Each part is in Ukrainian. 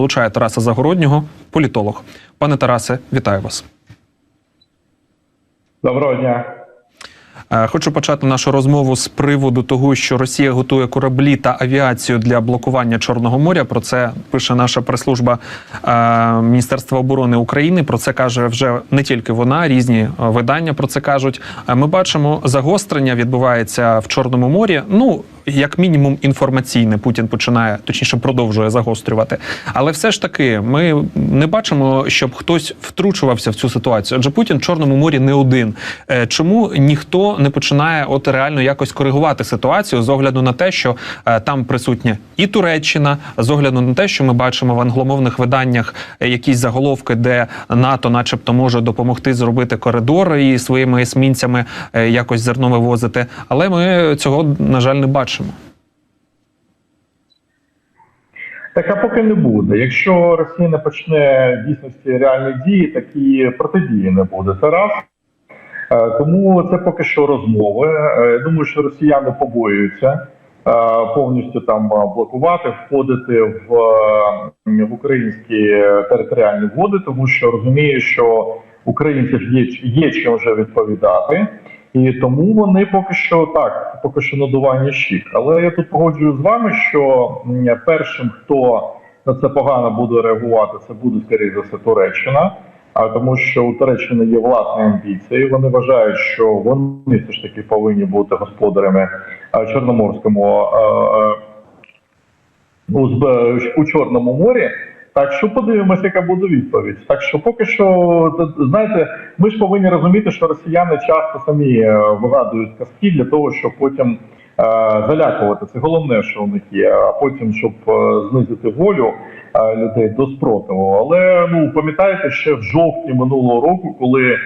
Долучає Тараса Загороднього, політолог. Пане Тарасе, вітаю вас. Доброго дня. Е, Хочу почати нашу розмову з приводу того, що Росія готує кораблі та авіацію для блокування Чорного моря. Про це пише наша прес-служба е, Міністерства оборони України. Про це каже вже не тільки вона, різні е, видання про це кажуть. Ми бачимо, загострення відбувається в Чорному морі. Ну як мінімум інформаційне Путін починає, точніше продовжує загострювати. Але все ж таки, ми не бачимо, щоб хтось втручувався в цю ситуацію. Адже Путін в Чорному морі не один. Е, Чому ніхто не починає от реально якось коригувати ситуацію з огляду на те, що е, там присутня і Туреччина, з огляду на те, що ми бачимо в англомовних виданнях е, якісь заголовки, де НАТО, начебто, може допомогти зробити коридор і своїми есмінцями якось зерно вивозити. Але ми цього на жаль не бачимо. Так а поки не буде. Якщо Росія не почне дійсності реальні дії, так і протидії не буде. Це раз. Е, Тому це поки що розмови. Е, Я думаю, що росіяни побоюються е, повністю там блокувати, входити в, в українські територіальні води, тому що розуміють, що українців є, є чим вже відповідати. І тому вони поки що так, поки що надування щік. Але я тут погоджую з вами, що першим, хто на це погано буде реагувати, це буде скоріше за все Туреччина. А тому, що у Туреччини є власні амбіції. Вони вважають, що вони все ж таки повинні бути господарями а, Чорноморському а, у, у Чорному морі. Так що подивимося, яка буде відповідь. Так що поки що, знаєте, ми ж повинні розуміти, що росіяни часто самі е, вигадують казки для того, щоб потім е, залякувати. Це головне, що у них є. А потім, щоб е, знизити волю е, людей до спротиву. Але ну пам'ятаєте, ще в жовтні минулого року, коли. е,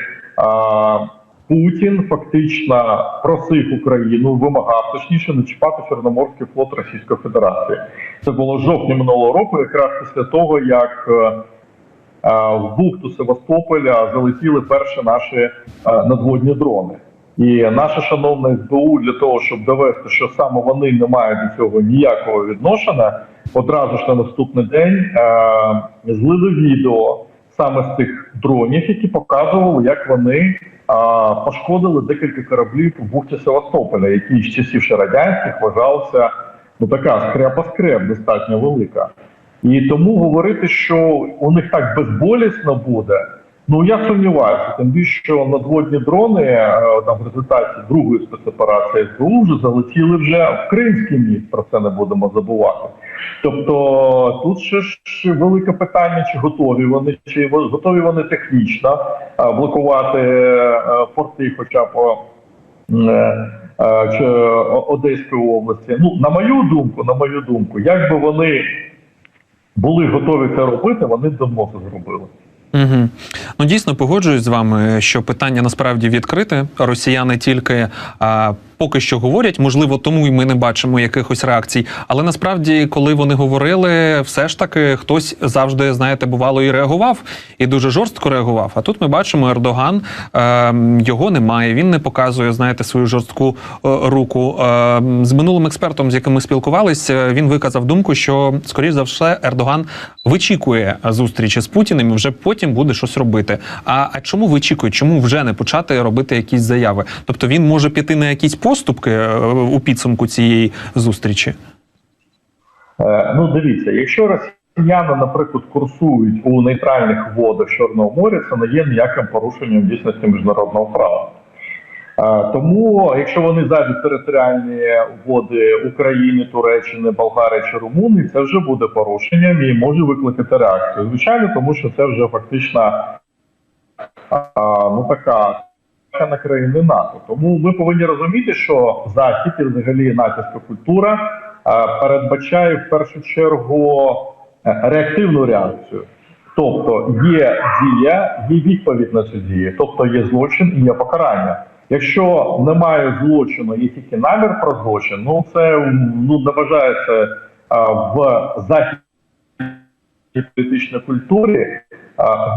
Путін фактично просив Україну, вимагав точніше не чіпати Чорноморський флот Російської Федерації. Це було в жовтні минулого року, якраз після того, як е, е, в бухту Севастополя залетіли перші наші е, надводні дрони. І наше шановне СБУ для того, щоб довести, що саме вони не мають до цього ніякого відношення, одразу ж на наступний день злили відео саме з тих дронів, які показували, як вони пошкодили декілька кораблів у бухті Севастополя, які з часів ще радянських вважалися ну така скрепа-скреп достатньо велика. І тому говорити, що у них так безболісно буде. Ну я сумніваюся, тим більше що надводні дрони е, там в результаті другої спецоперації СБУ вже залетіли вже в Кримський міст. Про це не будемо забувати. Тобто тут ще ж велике питання, чи готові вони, чи готові вони технічно е, блокувати е, порти, хоча б е, чи Одеської області. Ну на мою думку, на мою думку, як би вони були готові це робити, вони б давно це зробили. Угу. Ну дійсно погоджуюсь з вами, що питання насправді відкрите. Росіяни тільки а, поки що говорять, можливо, тому й ми не бачимо якихось реакцій. Але насправді, коли вони говорили, все ж таки хтось завжди, знаєте, бувало і реагував, і дуже жорстко реагував. А тут ми бачимо Ердоган, е, його немає. Він не показує, знаєте, свою жорстку е, руку. Е, з минулим експертом, з яким ми спілкувалися, він виказав думку, що скоріш за все Ердоган вичікує зустрічі з Путіним і вже потім буде щось робити. А, а чому вичікує? Чому вже не почати робити якісь заяви? Тобто він може піти на якісь поступки е, у підсумку цієї зустрічі? Е, Ну, дивіться, якщо росіяни, наприклад, курсують у нейтральних водах Чорного моря, це не є ніяким порушенням дійсності міжнародного права. Е, Тому, якщо вони зайдуть територіальні води України, Туреччини, Болгарії чи Румунії, це вже буде порушенням і може викликати реакцію. Звичайно, тому що це вже фактично ну така на країни НАТО. Тому ми повинні розуміти, що захід і взагалі натівська культура передбачає в першу чергу е, реактивну реакцію. Тобто є дія, є відповідь на цю дію, тобто є злочин і є покарання. Якщо немає злочину, є тільки намір про злочин, ну це ну не вважається а, в західній політичній культурі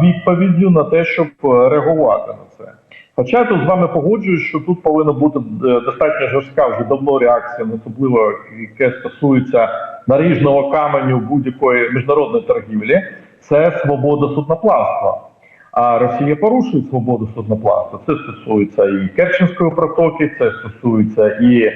відповіддю на те, щоб е, реагувати на це. Хоча я тут з вами погоджуюсь, що тут повинна бути е, достатньо жорстка вже давно реакція, особливо яке стосується наріжного каменю будь-якої міжнародної торгівлі, це свобода судноплавства. А Росія порушує свободу судноплавства. Це стосується і Керченської протоки, це стосується і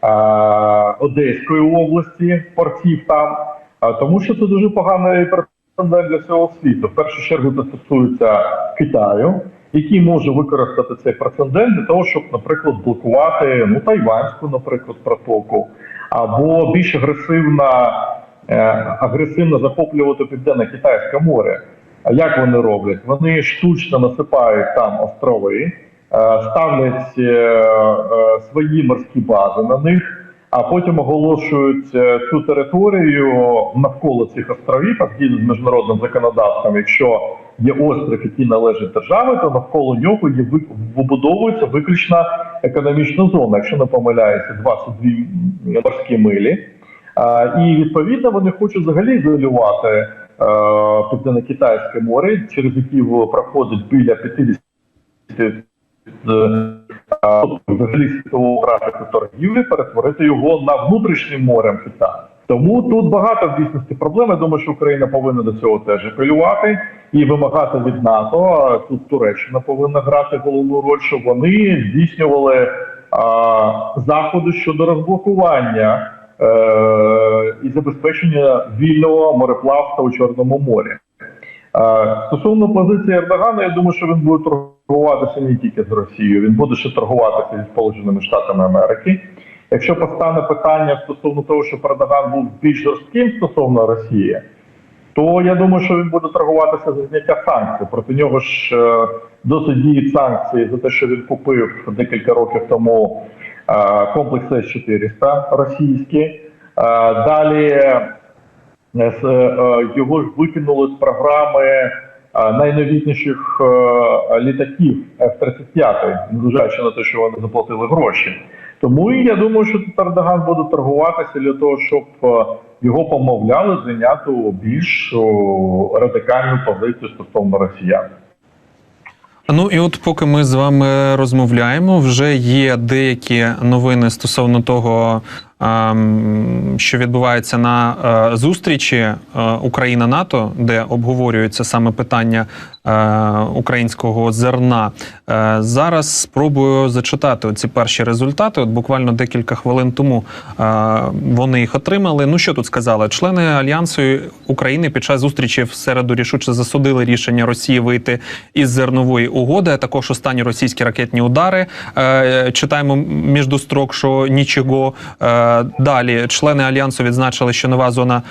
а, Одеської області, портів там. А, тому що це дуже поганий прецедент для всього світу. В першу чергу це стосується Китаю, який може використати цей прецедент для того, щоб, наприклад, блокувати ну тайванську, наприклад, протоку, або більш агресивно, е, агресивно захоплювати південне китайське море. А як вони роблять? Вони штучно насипають там острови, е, ставлять е, свої морські бази на них, а потім оголошують цю територію навколо цих островів, а згідно з міжнародним законодавством, якщо є острів, який належить державі, то навколо нього є вибудовується виключно економічна зона, якщо не помиляюся, 22 морські милі. І відповідно вони хочуть взагалі ізолювати е, Південно-Китайське море, через які проходить біля 50 е, взагалі світового графіку торгівлі, перетворити його на внутрішнім морем Китаю. Тому тут багато в дійсності проблем. Я думаю, що Україна повинна до цього теж апелювати і вимагати від НАТО. А Тут Туреччина повинна грати головну роль, щоб вони здійснювали а, заходи щодо розблокування е, і забезпечення вільного мореплавства у Чорному морі. Е, Стосовно позиції Ердогана, я думаю, що він буде торгуватися не тільки з Росією, він буде ще торгуватися зі Сполученими Штатами Америки. Якщо постане питання стосовно того, що Ердоган був більш жорстким стосовно Росії, то я думаю, що він буде торгуватися за зняття санкцій. Проти нього ж е, досить діють санкції за те, що він купив декілька років тому е, комплекс С-400 російський. Е, Далі його ж викинули з програми найновітніших літаків F-35, незважаючи на те, що вони заплатили гроші. Тому я думаю, що тут Ердоган буде торгуватися для того, щоб е, його помовляли зайняти більш радикальну позицію стосовно росіян. Ну і от поки ми з вами розмовляємо, вже є деякі новини стосовно того, що відбувається на е, зустрічі е, Україна НАТО, де обговорюється саме питання е, українського зерна. Зараз спробую зачитати ці перші результати. От буквально декілька хвилин тому вони їх отримали. Ну що тут сказали? Члени альянсу України під час зустрічі в середу рішуче засудили рішення Росії вийти із зернової угоди. а Також останні російські ракетні удари. Читаємо між строк, що нічого. Е, Далі члени альянсу відзначили, що нова зона.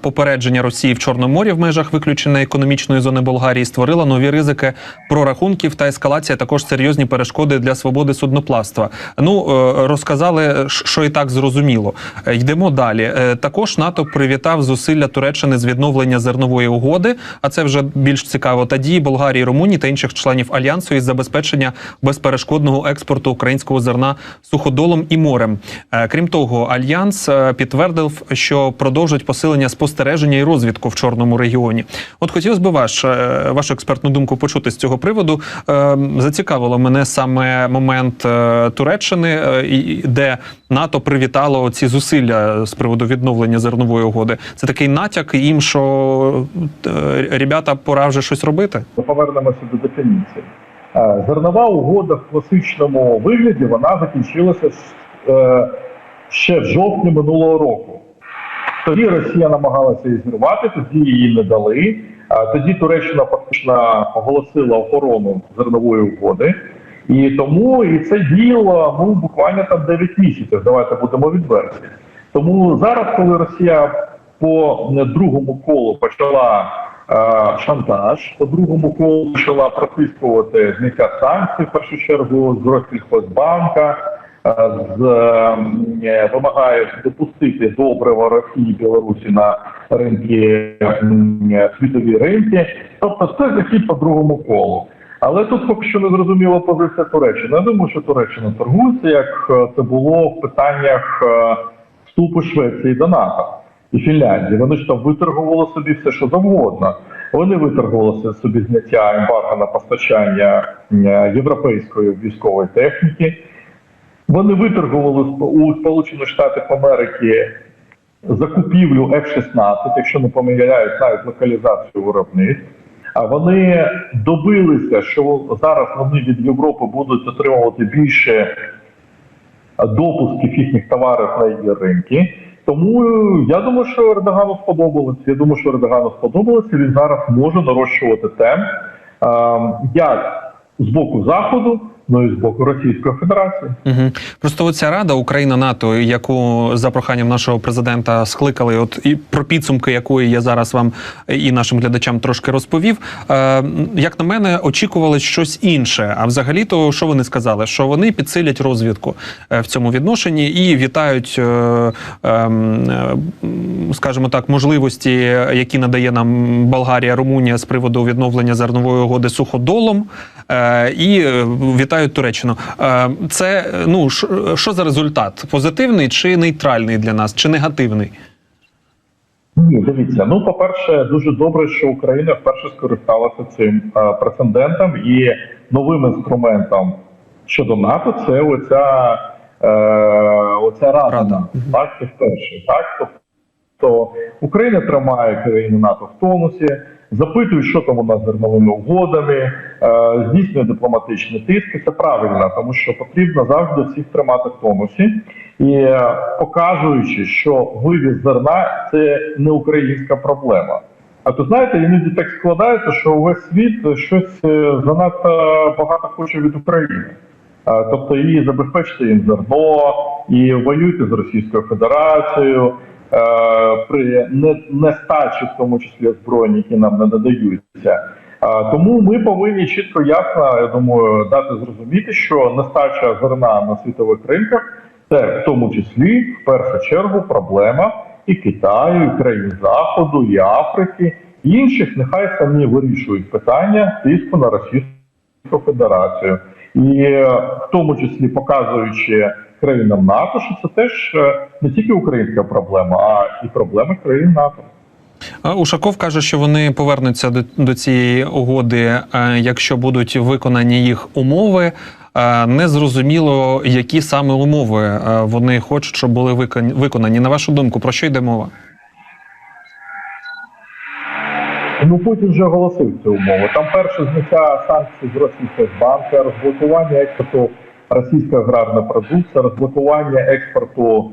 Попередження Росії в Чорному морі в межах виключеної економічної зони Болгарії створила нові ризики прорахунків та ескалація також серйозні перешкоди для свободи судноплавства. Ну е, розказали, що і так зрозуміло. Е, Йдемо далі. Е, Також НАТО привітав зусилля Туреччини з відновлення зернової угоди. А це вже більш цікаво. Та дії Болгарії, Румунії та інших членів альянсу із забезпечення безперешкодного експорту українського зерна суходолом і морем. Крім того, альянс підтвердив, що продовжить посилення спостереження і розвідку в чорному регіоні. От хотілося б ваш е, вашу експертну думку почути з цього приводу. Е, Зацікавило мене саме момент е, Туреччини, де НАТО привітало ці зусилля з приводу відновлення зернової угоди. Це такий натяк їм, що ребята, пора вже щось робити. Повернемося до дефініції. Зернова угода в класичному вигляді вона закінчилася ще в жовтні минулого року. Тоді Росія намагалася її зірвати, тоді її не дали. Тоді Туреччина фактично оголосила охорону зернової угоди. І тому і це діяло ну, буквально там 9 місяців. Давайте будемо відверті. Тому зараз, коли Росія по е, другому колу почала е, шантаж, по другому колу почала протискувати зняття санкцій, в першу чергу з Россельхозбанка, е, з, е, вимагає допустити добрива Росії Білорусі на ринки м, світові ринки. Тобто це захід по другому колу. Але тут поки що не зрозуміла позиція Туреччини. Я думаю, що Туреччина торгується, як е, це було в питаннях е, вступу Швеції до НАТО і Фінляндії. Вони ж там виторгували собі все, що завгодно. Вони виторгувалися собі зняття ембарго на постачання е, європейської військової техніки. Вони виторгували у Сполучених Штатах Америки закупівлю F-16, якщо не помиляюсь, навіть локалізацію виробництв. А вони добилися, що зараз вони від Європи будуть отримувати більше допусків їхніх товарів на її ринки. Тому е, я думаю, що Ердогану сподобалось. Я думаю, що Ердогану сподобалось, і він зараз може нарощувати темп е, як з боку Заходу, ну і з боку Російської Федерації. Угу. Просто оця рада Україна НАТО, яку за проханням нашого президента скликали, от і про підсумки якої я зараз вам і нашим глядачам трошки розповів. Е, як на мене, очікували щось інше. А взагалі, то що вони сказали? Що вони підсилять розвідку е, в цьому відношенні і вітають, е, е, е, скажімо так, можливості, які надає нам Болгарія, Румунія з приводу відновлення зернової угоди суходолом. Е, і е, вітають Туреччину. Е, Це ну що за результат? Позитивний чи нейтральний для нас, чи негативний? Ні, дивіться. Ну, по-перше, дуже добре, що Україна вперше скористалася цим е, прецедентом і новим інструментом щодо НАТО. Це оця, е, оця рада. Рада. Так, це вперше. Так, тобто Україна тримає країни НАТО в тонусі, запитує, що там у нас з зерновими угодами, е, здійснює дипломатичний тиск. І Це правильно, тому що потрібно завжди всіх тримати в тонусі і е, показуючи, що вивіз зерна це не українська проблема. А то знаєте, іноді так складається, що увесь світ щось е, занадто багато хоче від України. Тобто і забезпечити їм зерно, і воюйте з Російською Федерацією при нестачі, в тому числі озброєнь, які нам не надаються. Е, Тому ми повинні чітко ясно, я думаю, дати зрозуміти, що нестача зерна на світових ринках це в тому числі в першу чергу проблема і Китаю, і країн Заходу, і Африки, і інших нехай самі вирішують питання тиску на Російську Федерацію, і е, в тому числі показуючи країнам НАТО, що це теж е, не тільки українська проблема, а і проблема країн НАТО. Ушаков каже, що вони повернуться до, до цієї угоди, е, якщо будуть виконані їх умови. Е, Незрозуміло, які саме умови вони хочуть, щоб були виконані. На вашу думку, про що йде мова? Ну Путін вже оголосив цю умову. Там перше зняття санкцій з російських банків, розблокування експорту російської аграрної продукції, розблокування експорту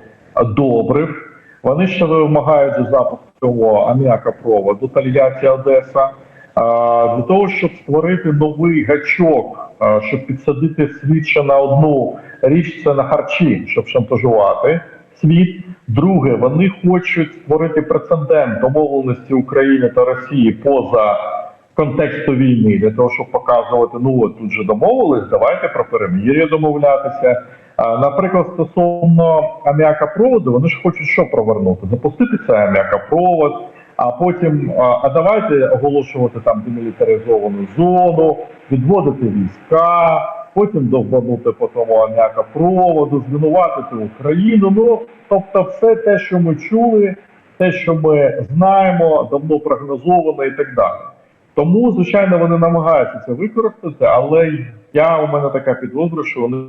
добрив. Вони ще вимагають запуску цього аміакопроводу Тольятті Одеса. Для того, щоб створити новий гачок, щоб підсадити світ на одну річ, це на харчі, щоб шантажувати світ. Друге, вони хочуть створити прецедент домовленості України та Росії поза контексту війни, для того, щоб показувати, ну от тут же домовились, давайте про перемир'я домовлятися. Наприклад, стосовно аміакопроводу, вони ж хочуть що провернути? Запустити цей аміакопровод, а потім а, давайте оголошувати там демілітаризовану зону, відводити війська, потім довбанути по тому аміакопроводу, звинуватити Україну. Ну тобто, все те, що ми чули, те, що ми знаємо, давно прогнозовано і так далі. Тому, звичайно, вони намагаються це використати, але я у мене така підозра, що вони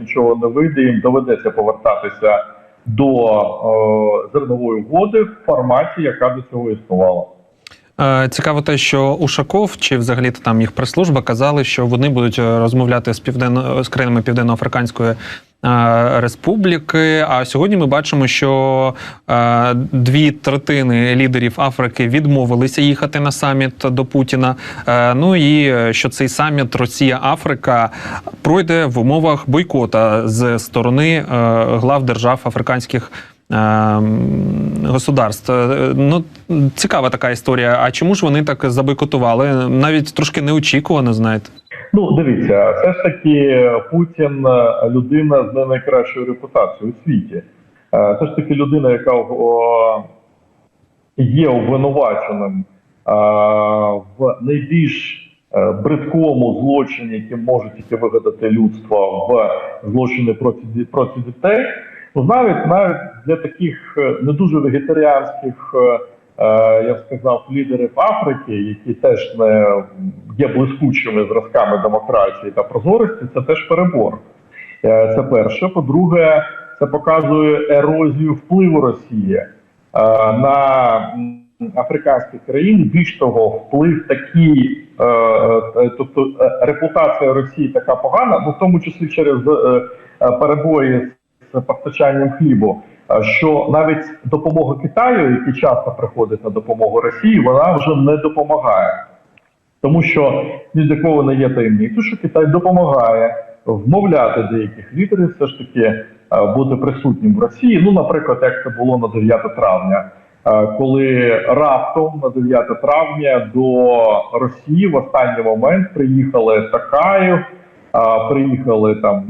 нічого не вийде, їм доведеться повертатися до е, зернової угоди в форматі, яка до цього існувала. Е, Цікаво те, що Ушаков чи взагалі там їх прес-служба казали, що вони будуть е, розмовляти з південно з країнами Південно-Африканської Республіки. А сьогодні ми бачимо, що е, дві третини лідерів Африки відмовилися їхати на саміт до Путіна. Е, Ну і е, що цей саміт Росія-Африка пройде в умовах бойкота з сторони е, глав держав африканських. Е, Государств. Ну, цікава така історія. А чому ж вони так забойкотували? Навіть трошки неочікувано, знаєте. Ну, дивіться, все ж таки Путін е, людина з не найкращою репутацією у світі. Е, Це ж таки людина, яка є обвинуваченим е, в найбільш бридкому злочині, яким може тільки вигадати людство в злочини проти дітей. Ну, навіть навіть для таких е, не дуже вегетаріанських е, я б сказав, лідерів Африки, які теж не є блискучими зразками демократії та прозорості, це теж перебор. Е, Це перше. По-друге, це показує ерозію впливу Росії е, на африканські країни. Більш того, вплив такий, е, е, тобто е, репутація Росії така погана, ну в тому числі через е, е, перебої з постачанням хлібу. е, Що навіть допомога Китаю, який часто приходить на допомогу Росії, вона вже не допомагає. Тому що ні для кого не є таємницею, що Китай допомагає вмовляти деяких лідерів все ж таки е, бути присутнім в Росії. Ну, наприклад, як це було на 9 травня, е, коли раптом на 9 травня до Росії в останній момент приїхали Такаєв, е, приїхали там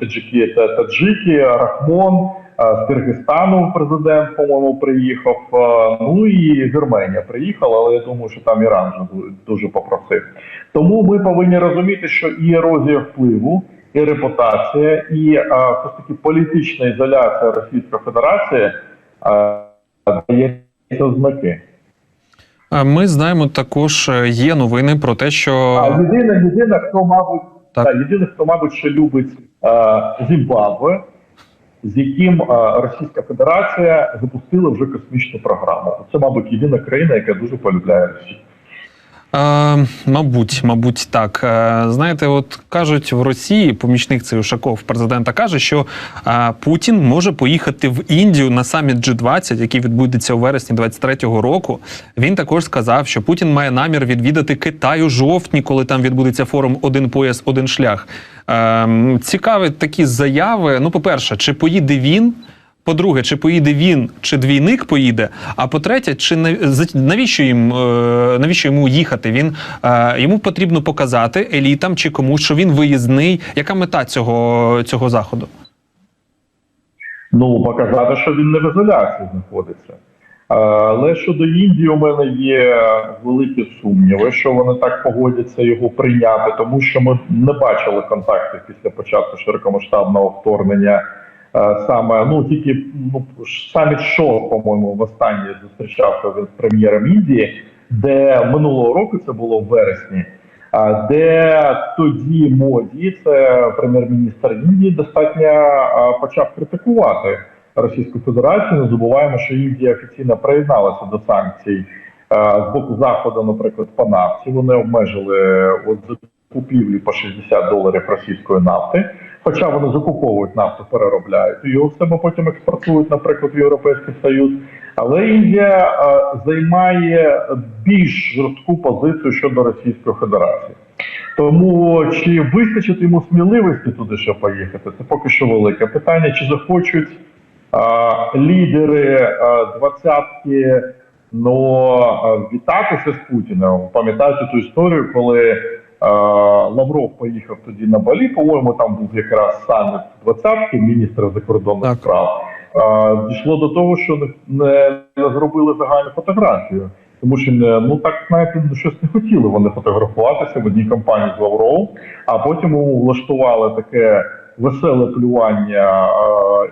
таджики та таджики, Рахмон. е, З Киргизстану президент, по-моєму, приїхав. е, Ну і Вірменія приїхала, але я думаю, що там Іран вже дуже попросив. Тому ми повинні розуміти, що і ерозія впливу, і репутація, і е, все таки політична ізоляція Російської Федерації е, дає ознаки. Е, Ми знаємо також е, є новини про те, що А єдине, єдине, хто, мабуть, Так. та, єдине, хто, мабуть, ще любить е, Зімбабве, з яким е, Російська Федерація запустила вже космічну програму. Це, мабуть, єдина країна, яка дуже полюбляє Росію. Е, мабуть, мабуть, так. Е, знаєте, от кажуть в Росії, помічник цей Ушаков президента каже, що е, Путін може поїхати в Індію на саміт G20, який відбудеться у вересні 23-го року. Він також сказав, що Путін має намір відвідати Китай у жовтні, коли там відбудеться форум Один пояс, один шлях. Е, цікаві такі заяви. Ну, по-перше, чи поїде він? По-друге, чи поїде він, чи двійник поїде? А по-третє, чи навіщо їм е, навіщо йому їхати? Він е, йому потрібно показати елітам чи комусь, що він виїзний. Яка мета цього, цього заходу? Ну, показати, що він не в ізоляції знаходиться. Е, Але щодо Індії, у мене є великі сумніви, що вони так погодяться його прийняти, тому що ми не бачили контактів після початку широкомасштабного вторгнення. Е, Саме ну тільки ну саміт Шо, по-моєму, востаннє зустрічався з прем'єром Індії, де минулого року це було в вересні. а, Де тоді моді, це прем'єр-міністр Індії, достатньо почав критикувати Російську Федерацію. Не забуваємо, що Індія офіційно приєдналася до санкцій з боку заходу, наприклад, по нафті. Вони обмежили от закупівлі по 60 доларів російської нафти. Хоча вони закуповують нафту, переробляють його в себе потім експортують, наприклад, в Європейський Союз. Але Індія е, займає більш жорстку позицію щодо Російської Федерації. Тому чи вистачить йому сміливості туди ще поїхати, це поки що велике питання. Чи захочуть е, лідери е, двадцятки ну, вітатися з Путіним? Пам'ятаєте ту історію, коли Лавров поїхав тоді на Балі, по-моєму, там був якраз саміт двадцятки міністра закордонних справ. Дійшло до того, що не, не, зробили загальну фотографію. Тому що не ну так знаєте, ну, щось не хотіли вони фотографуватися в одній компанії з Лавровим, а потім влаштували таке веселе плювання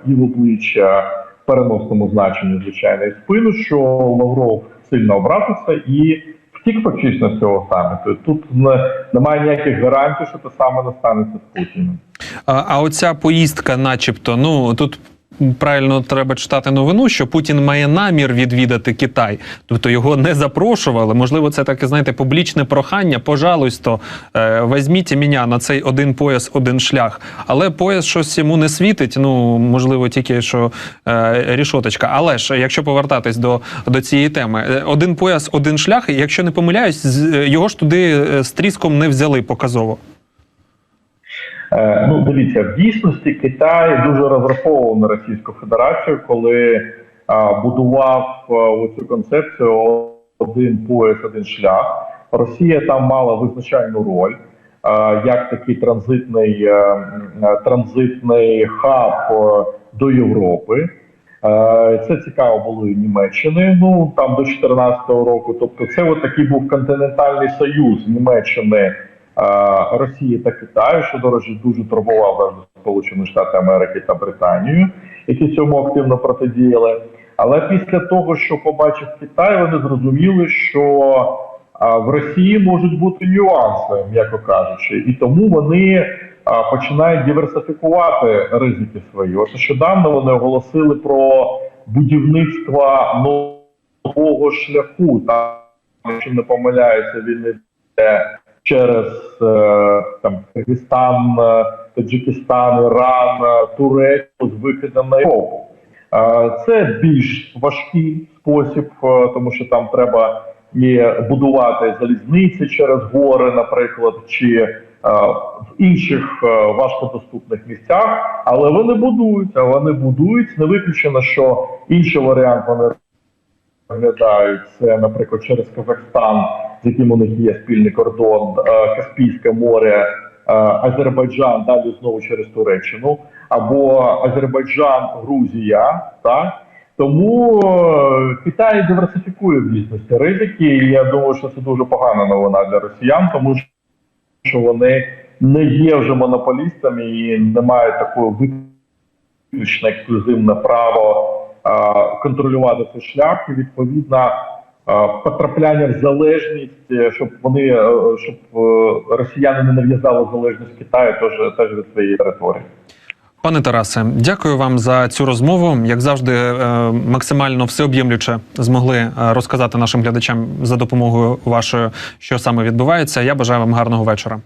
і в обличчя в переносному значенні, звичайно, і спину, що Лавров сильно образився і втік фактично з цього саміту. Тут не, немає ніяких гарантій, що те саме не станеться з Путіним. А, а оця поїздка, начебто, ну тут. Правильно треба читати новину, що Путін має намір відвідати Китай, тобто його не запрошували. Можливо, це таке, знаєте, публічне прохання. Пожалуйста, е, візьміть мене на цей один пояс, один шлях. Але пояс щось йому не світить. Ну можливо, тільки що е, рішоточка. Але ж якщо повертатись до, до цієї теми, е, один пояс, один шлях. Якщо не помиляюсь, його ж туди е, з тріском не взяли показово. Е, Ну, дивіться, в дійсності Китай дуже розраховував на Російську Федерацію, коли будував а, оцю концепцію один пояс, один шлях. Росія там мала визначальну роль як такий транзитний, е, е, транзитний хаб до Європи. Це цікаво було і Німеччини. Ну там до 2014 року. Тобто, це от такий був континентальний союз Німеччини, Росії та Китаю, що до речі, дуже турбував Сполучені Штати Америки та Британію, які цьому активно протидіяли. Але після того, що побачив Китай, вони зрозуміли, що в Росії можуть бути нюанси, м'яко кажучи, і тому вони починають диверсифікувати ризики свої. Ось нещодавно вони оголосили про будівництво нового шляху. Там, якщо не помиляюся, він йде через е, там Киргизстан, е, Таджикистан, Іран, е, Туреччину з викидом на Європу. Це більш важкий спосіб, тому що там треба і будувати залізниці через гори, наприклад, чи в інших важкодоступних місцях, але вони будуються, вони будують. Не виключено, що інший варіант вони розглядають це, наприклад, через Казахстан, з яким у них є спільний кордон, е, Каспійське море, е, Азербайджан, далі знову через Туреччину, або Азербайджан, Грузія, так. Тому е, Китай диверсифікує в дійсності ризики, і я думаю, що це дуже погана новина для росіян, тому що вони не є вже монополістами і не мають такого виключно ексклюзивне право а, контролювати цей шлях, і відповідно потрапляння в залежність, е, щоб вони е, щоб е, росіяни не нав'язали залежність Китаю теж, теж від своєї території. Пане Тарасе, дякую вам за цю розмову. Як завжди, максимально всеоб'ємлюче змогли розказати нашим глядачам за допомогою вашої, що саме відбувається. Я бажаю вам гарного вечора.